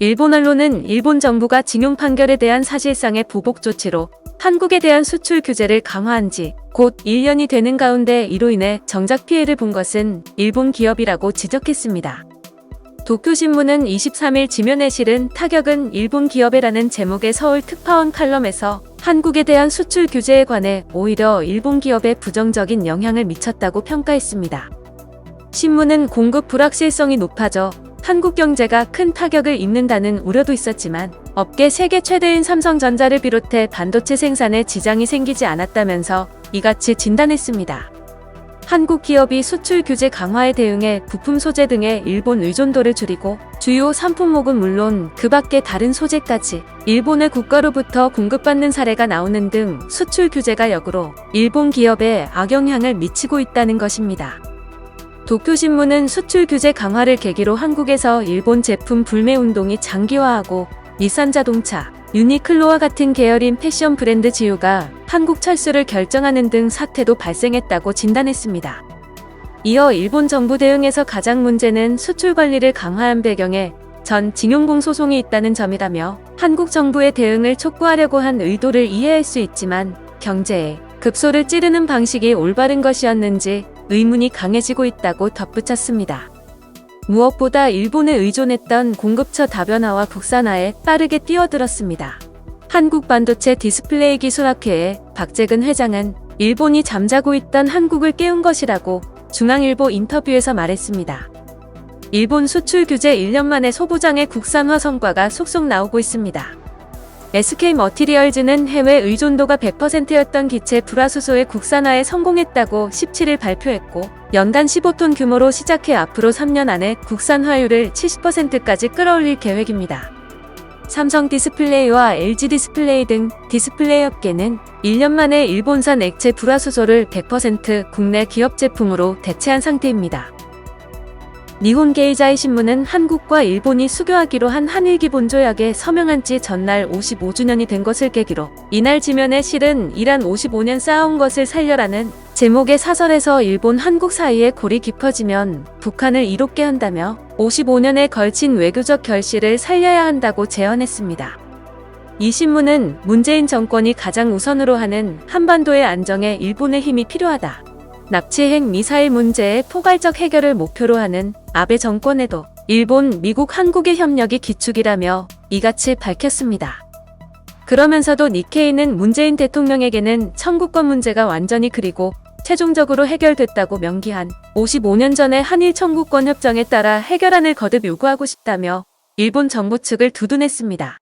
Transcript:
일본 언론은 일본 정부가 징용 판결에 대한 사실상의 보복 조치로 한국에 대한 수출 규제를 강화한 지 곧 1년이 되는 가운데 이로 인해 정작 피해를 본 것은 일본 기업이라고 지적했습니다. 도쿄신문은 23일 지면에 실은 타격은 일본 기업에라는 제목의 서울 특파원 칼럼에서 한국에 대한 수출 규제에 관해 오히려 일본 기업에 부정적인 영향을 미쳤다고 평가했습니다. 신문은 공급 불확실성이 높아져 한국 경제가 큰 타격을 입는다는 우려도 있었지만 업계 세계 최대인 삼성전자를 비롯해 반도체 생산에 지장이 생기지 않았다면서 이같이 진단했습니다. 한국 기업이 수출 규제 강화에 대응해 부품 소재 등의 일본 의존도를 줄이고 주요 상품목은 물론 그 밖의 다른 소재까지 일본의 국가로부터 공급받는 사례가 나오는 등 수출 규제가 역으로 일본 기업에 악영향을 미치고 있다는 것입니다. 도쿄신문은 수출 규제 강화를 계기로 한국에서 일본 제품 불매 운동이 장기화하고 닛산자동차, 유니클로와 같은 계열인 패션 브랜드 지유가 한국 철수를 결정하는 등 사태도 발생했다고 진단했습니다. 이어 일본 정부 대응에서 가장 문제는 수출 관리를 강화한 배경에 전 징용공 소송이 있다는 점이라며 한국 정부의 대응을 촉구하려고 한 의도를 이해할 수 있지만 경제에 급소를 찌르는 방식이 올바른 것이었는지 의문이 강해지고 있다고 덧붙였습니다. 무엇보다 일본에 의존했던 공급처 다변화와 국산화에 빠르게 뛰어들었습니다. 한국 반도체 디스플레이 기술 학회의 박재근 회장은 일본이 잠자고 있던 한국을 깨운 것이라고 중앙일보 인터뷰에서 말했습니다. 일본 수출 규제 1년 만에 소부장의 국산화 성과가 속속 나오고 있습니다. SK 머티리얼즈는 해외 의존도가 100%였던 기체 불화수소의 국산화에 성공했다고 17일 발표했고 연간 15톤 규모로 시작해 앞으로 3년 안에 국산화율을 70%까지 끌어올릴 계획입니다. 삼성 디스플레이와 LG 디스플레이 등 디스플레이 업계는 1년 만에 일본산 액체 불화수소를 100% 국내 기업 제품으로 대체한 상태입니다. 니혼 게이자이 신문은 한국과 일본이 수교하기로 한 한일 기본 조약에 서명한 지 전날 55주년이 된 것을 계기로 이날 지면에 실은 이란 55년 쌓아온 것을 살려라는 제목의 사설에서 일본 한국 사이의 골이 깊어지면 북한을 이롭게 한다며 55년에 걸친 외교적 결실을 살려야 한다고 제언했습니다. 이 신문은 문재인 정권이 가장 우선으로 하는 한반도의 안정에 일본의 힘이 필요하다. 납치행 미사일 문제의 포괄적 해결을 목표로 하는 아베 정권에도 일본, 미국, 한국의 협력이 기축이라며 이같이 밝혔습니다. 그러면서도 니케이는 문재인 대통령에게는 청구권 문제가 완전히 그리고 최종적으로 해결됐다고 명기한 55년 전의 한일 청구권 협정에 따라 해결안을 거듭 요구하고 싶다며 일본 정부 측을 두둔했습니다.